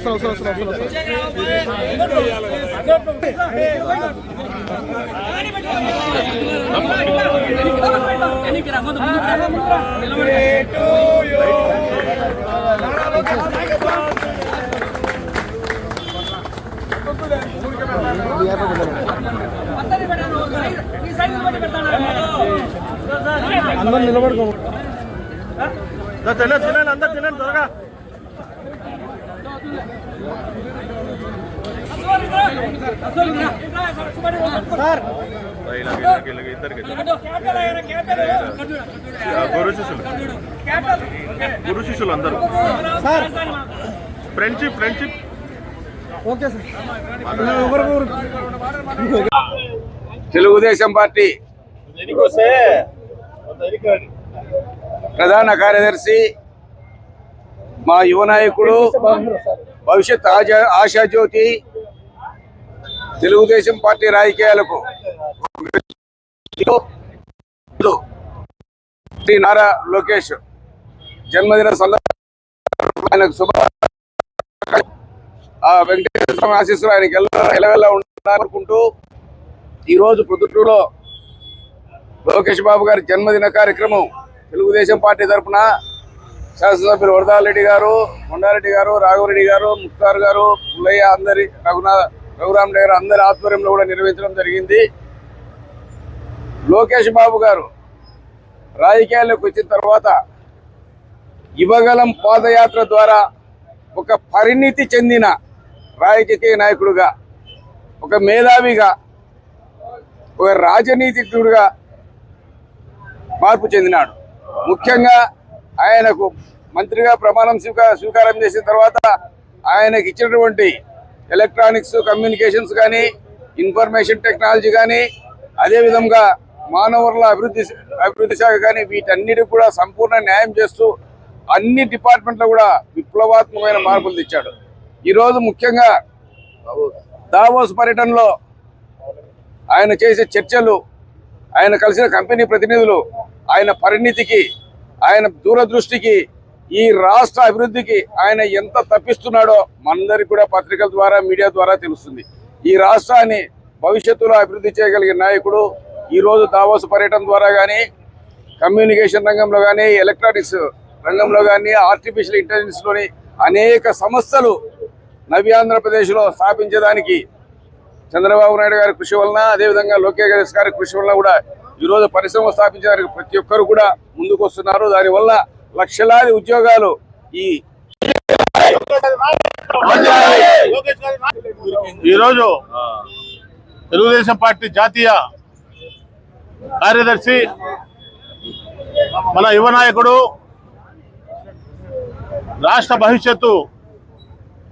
వస్తున్నా వస్తున్నా వస్తున్నా వస్తున్నా అందరం నిలబడుకో తినండి తినండి అందరు తినండి త్వరగా సార్ గురు శిష్యులు గురు శిష్యులు అందరూ sir friendship friendship okay sir Telugu Desam party. ప్రధాన కార్యదర్శి మా యువ నాయకుడు భవిష్యత్ ఆశా ఆశాజ్యోతి తెలుగుదేశం పార్టీ రాజకీయాలకు శ్రీ నారా లోకేష్ జన్మదిన సందర్భంగా శుభ ఆ వెంకటేశ్వర స్వామి ఆశీస్సులు ఆయనకి ఎల్ల ఎలవెల్లా ఉండాలనుకుంటూ ఈరోజు పొద్దుటూరులో లోకేష్ బాబు గారి జన్మదిన కార్యక్రమం తెలుగుదేశం పార్టీ తరఫున శాసనసభ్యులు వరదారెడ్డి గారు కొండారెడ్డి గారు రాఘవరెడ్డి గారు ముక్తార్ గారు పుల్లయ్య అందరి రఘునాథ్ రఘురామ్ గారు అందరి ఆధ్వర్యంలో కూడా నిర్వహించడం జరిగింది. లోకేష్ బాబు గారు రాజకీయాల్లోకి వచ్చిన తర్వాత యువగలం పాదయాత్ర ద్వారా ఒక పరిణితి చెందిన రాజకీయ నాయకుడుగా ఒక మేధావిగా ఒక రాజనీతిజ్ఞుడిగా మార్పు చెందినాడు. ముఖ్యంగా ఆయనకు మంత్రిగా ప్రమాణం స్వీకారం స్వీకారం చేసిన తర్వాత ఆయనకి ఇచ్చినటువంటి ఎలక్ట్రానిక్స్ కమ్యూనికేషన్స్ కానీ ఇన్ఫర్మేషన్ టెక్నాలజీ కానీ అదేవిధంగా మానవరుల అభివృద్ధి అభివృద్ధి శాఖ కానీ వీటన్నిటికి కూడా సంపూర్ణ న్యాయం చేస్తూ అన్ని డిపార్ట్మెంట్లో కూడా విప్లవాత్మకమైన మార్పులు తెచ్చాడు. ఈరోజు ముఖ్యంగా దావోస్ పర్యటనలో ఆయన చేసే చర్చలు ఆయన కలిసిన కంపెనీ ప్రతినిధులు ఆయన పరిణితికి ఆయన దూరదృష్టికి ఈ రాష్ట్ర అభివృద్ధికి ఆయన ఎంత తప్పిస్తున్నాడో మనందరికీ కూడా పత్రికల ద్వారా మీడియా ద్వారా తెలుస్తుంది. ఈ రాష్ట్రాన్ని భవిష్యత్తులో అభివృద్ధి చేయగలిగిన నాయకుడు ఈరోజు దావోస్ పర్యటన ద్వారా కానీ కమ్యూనికేషన్ రంగంలో కానీ ఎలక్ట్రానిక్స్ రంగంలో కానీ ఆర్టిఫిషియల్ ఇంటెలిజెన్స్లోని అనేక సంస్థలు నవ్యాంధ్రప్రదేశ్లో స్థాపించడానికి చంద్రబాబు నాయుడు గారి కృషి వలన అదేవిధంగా లోకేష్ గారి కృషి వలన కూడా ఈరోజు పరిశ్రమ స్థాపించడానికి ప్రతి ఒక్కరు కూడా ముందుకు వస్తున్నారు దానివల్ల లక్షలాది ఉద్యోగాలు ఈ ఈరోజు తెలుగుదేశం పార్టీ జాతీయ కార్యదర్శి మన యువ నాయకుడు రాష్ట్ర భవిష్యత్తు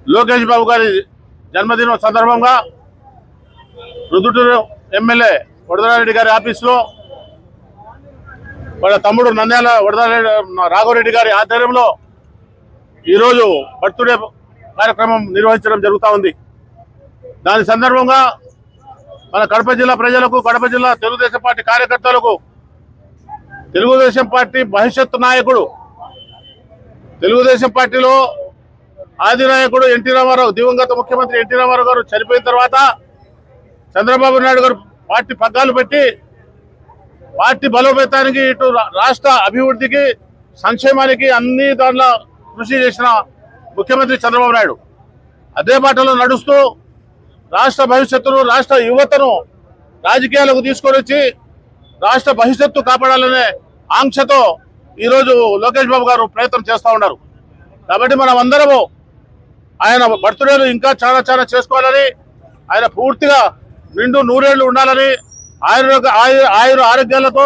లోకేష్ బాబు గారి జన్మదినం సందర్భంగా రుదుటూరు ఎమ్మెల్యే వరదరారెడ్డి గారి ఆఫీసులో వాళ్ళ తమ్ముడు నంద్యాల వరదరారెడ్డి రాఘవరెడ్డి గారి ఆధ్వర్యంలో ఈరోజు బర్త్డే కార్యక్రమం నిర్వహించడం జరుగుతూ ఉంది. దాని సందర్భంగా మన కడప జిల్లా ప్రజలకు కడప జిల్లా తెలుగుదేశం పార్టీ కార్యకర్తలకు తెలుగుదేశం పార్టీ భవిష్యత్తు నాయకుడు తెలుగుదేశం పార్టీలో ఆది నాయకుడు ఎన్టీ రామారావు దివంగత ముఖ్యమంత్రి ఎన్టీ రామారావు గారు చనిపోయిన తర్వాత చంద్రబాబు నాయుడు గారు పార్టీ పగ్గాలు పెట్టి పార్టీ బలోపేతానికి ఇటు రాష్ట్ర అభివృద్ధికి సంక్షేమానికి అన్ని దాంట్లో కృషి చేసిన ముఖ్యమంత్రి చంద్రబాబు నాయుడు. అదే బాటలో నడుస్తూ రాష్ట్ర భవిష్యత్తును రాష్ట్ర యువతను రాజకీయాలకు తీసుకొని వచ్చి రాష్ట్ర భవిష్యత్తు కాపాడాలనే ఆంక్షతో ఈరోజు లోకేష్ బాబు గారు ప్రయత్నం చేస్తూ ఉన్నారు. కాబట్టి మనం అందరము ఆయన బర్త్డేలు ఇంకా చాలా చాలా చేసుకోవాలని ఆయన పూర్తిగా నిండు నూరేళ్ళు ఉండాలని ఆయుర ఆయుర ఆరోగ్యాలతో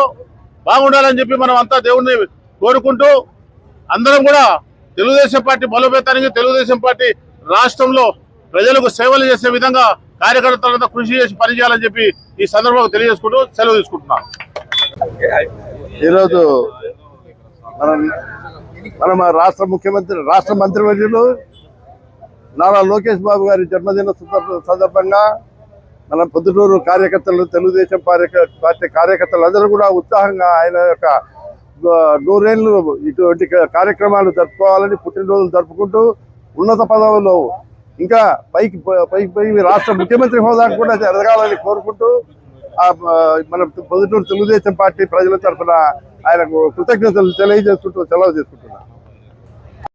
బాగుండాలని చెప్పి మనం అంతా దేవుణ్ణి కోరుకుంటూ అందరం కూడా తెలుగుదేశం పార్టీ బలోపేతానికి తెలుగుదేశం పార్టీ రాష్ట్రంలో ప్రజలకు సేవలు చేసే విధంగా కార్యకర్తలంతా కృషి చేసి పనిచేయాలని చెప్పి ఈ సందర్భంగా తెలియజేసుకుంటూ సెలవు తీసుకుంటున్నాను ఈరోజు మన మన రాష్ట్ర ముఖ్యమంత్రి రాష్ట్ర మంత్రివర్యులు నారా లోకేష్ బాబు గారి జన్మదిన సందర్భంగా మన పొద్దుటూరు కార్యకర్తలు తెలుగుదేశం పార్టీ కార్యకర్తలు అందరూ కూడా ఉత్సాహంగా ఆయన యొక్క నూరేళ్ళు ఇటువంటి క- కార్యక్రమాలు జరుపుకోవాలని పుట్టినరోజులు జరుపుకుంటూ ఉన్నత పదవుల్లో ఇంకా పైకి పైకి పైకి రాష్ట్ర ముఖ్యమంత్రి హోదా కూడా ఎదగాలని కోరుకుంటూ మన పొద్దుటూరు తెలుగుదేశం పార్టీ ప్రజల తరఫున ఆయనకు కృతజ్ఞతలు తెలియజేస్తుంటూ సెలవు చేసుకుంటున్నాను.